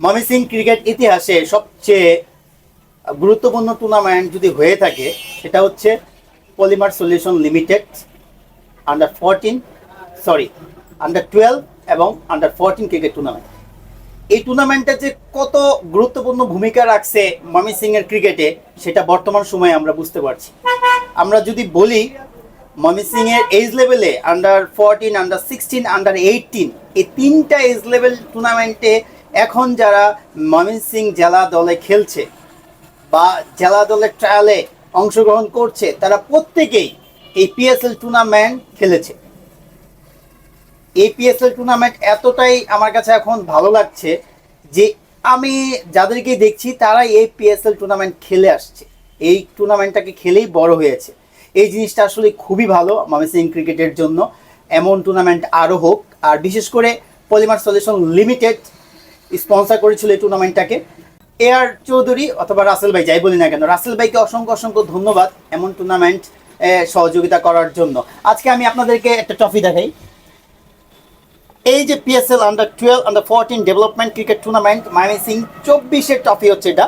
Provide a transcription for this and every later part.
Mymensingh cricket ইতিহাসে সবচেয়ে গুরুত্বপূর্ণ টুর্নামেন্ট যদি হয়ে থাকে, সেটা হচ্ছে polymer solution limited under fourteen sorry under twelve এবং আন্ডার ফোরটিন ক্রিকেট টুর্নামেন্ট এই টুর্নামেন্টে যে কত গুরুত্বপূর্ণ ভূমিকা রাখছে ময়মনসিং এর ক্রিকেটে সেটা বর্তমান সময়ে আমরা বুঝতে পারছি। আমরা যদি বলি ময়মনসিং এর এজ লেভেলে under fourteen under sixteen under eighteen এই তিনটা এজ লেভেল টুর্নামেন্টে এখন যারা ময়মনসিং জেলা দলে খেলছে বা জেলা দলের ট্রায়ালে অংশগ্রহণ করছে, তারা প্রত্যেকেই এই পিএসএল টুর্নামেন্ট খেলেছে। এই পিএসএল টুর্নামেন্ট এতটাই আমার কাছে এখন ভালো লাগছে যে আমি যাদেরকে দেখছি, তারাই এই পিএসএল টুর্নামেন্ট খেলে আসছে। এই টুর্নামেন্টটাকে খেলেই বড় হয়েছে। এই জিনিসটা আসলে খুবই ভালো ময়মনসিং ক্রিকেটের জন্য। এমন টুর্নামেন্ট আরও হোক, আর বিশেষ করে পলিমার সলিউশন লিমিটেড স্পন্সর করেছিল এই টুর্নামেন্টটাকে এ আর চৌধুরী অথবা রাসেল ভাই, যাই বলি না কেন, রাসেল ভাইকে অসংখ্য অসংখ্য ধন্যবাদ এমন টুর্নামেন্ট সহযোগিতা করার জন্য। আজকে আমি আপনাদেরকে একটা ট্রফি দেখাই। এই যে PSL under twelve under fourteen development cricket tournament Mymensingh চব্বিশের ট্রফি হচ্ছে এটা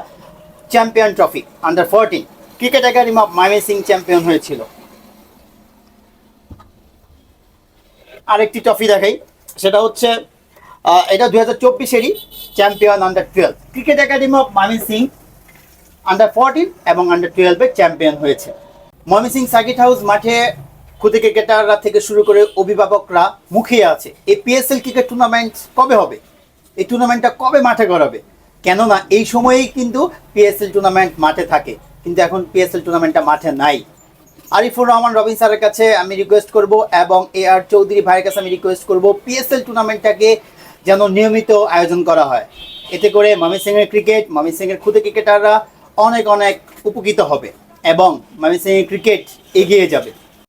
champion trophy under fourteen cricket academy of Mymensingh champion হয়েছিল। আরেকটি ট্রফি দেখাই, সেটা হচ্ছে এটা দুই হাজার চব্বিশেরই champion under twelve cricket academy of Mymensingh under fourteen এবং আন্ডার টুয়েলভে চ্যাম্পিয়ন হয়েছে। ময়মনসিং সার্কিট হাউস মাঠে ক্ষুদে ক্রিকেটাররা থেকে শুরু করে অভিভাবকরা মুখিয়ে আছে। এই পিএসএল ক্রিকেট টুর্নামেন্ট কবে হবে? এই টুর্নামেন্টটা কবে মাঠে করাবে কেননা এই সময়েই কিন্তু পিএসএল টুর্নামেন্ট মাঠে থাকে। কিন্তু এখন পিএসএল টুর্নামেন্টটা মাঠে নাই। আরিফুর রহমান, রবিন স্যারের কাছে আমি রিকোয়েস্ট করব এবং এ আর চৌধুরী ভাইয়ের কাছে আমি রিকোয়েস্ট করব পিএসএল টুর্নামেন্টটাকে যেন নিয়মিত আয়োজন করা হয়। এতে করে ময়মনসিংহের ক্রিকেট ময়মনসিংহের ক্ষুদে ক্রিকেটাররা অনেক অনেক উপকৃত হবে এবং ময়মনসিংহের ক্রিকেট এগিয়ে যাবে।